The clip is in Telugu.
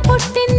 పుట్టింది